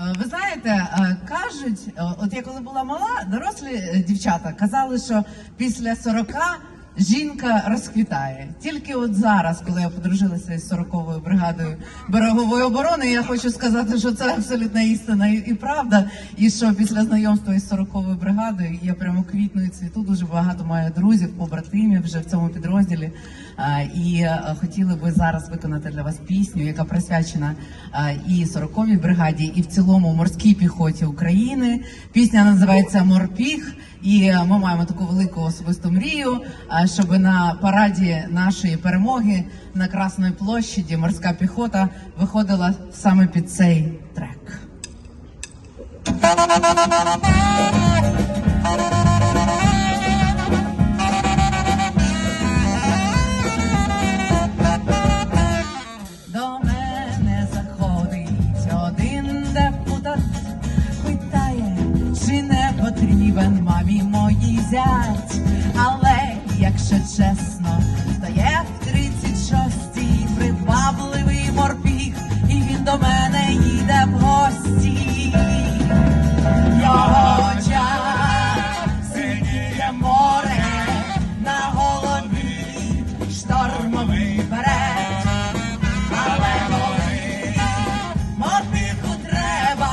Е, Ви знаєте, е, кажуть, е, от я коли була мала, дорослі дівчата казали, що після 40 жінка розквітає. Тільки от зараз, коли я подружилася із 40-ю бригадою берегової оборони, я хочу сказати, що це абсолютна істина і, правда. І що після знайомства із 40-ю бригадою я прямо квітну і цвіту. Дуже багато маю друзів, побратимів вже в цьому підрозділі. І е, хотіли би зараз виконати для вас пісню, яка присвячена і 40-й бригаді, і в цілому морській піхоті України. Пісня називається Морпіх. І е, ми маємо таку велику особисту мрію, щоб на параді нашої перемоги на Красної площі морська піхота виходила саме під цей трек. Якщо чесно, то є в 36-й привабливий морпіг, і він до мене їде в гості. Його очах синіє море на голові, штормовий берег. Але коли морпіху треба,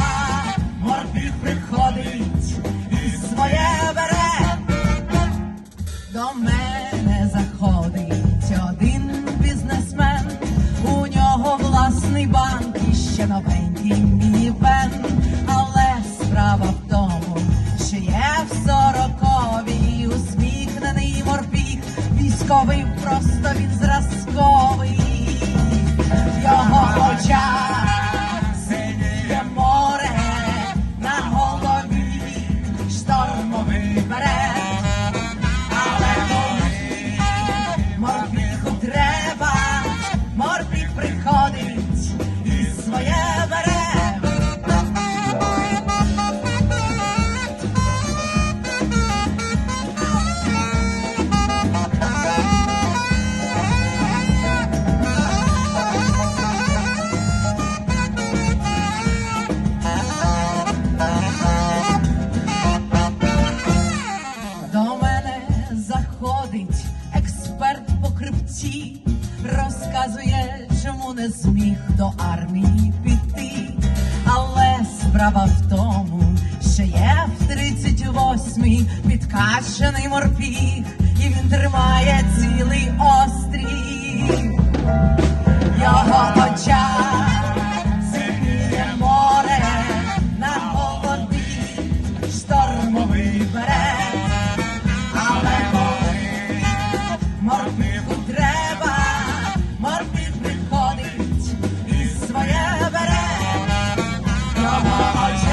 морпіх приходить і своє бере. До мене descobrem o próximo da vida. Не зміг до армії піти. Але справа в тому, що є в 38-й підкачений морпіг, Come on.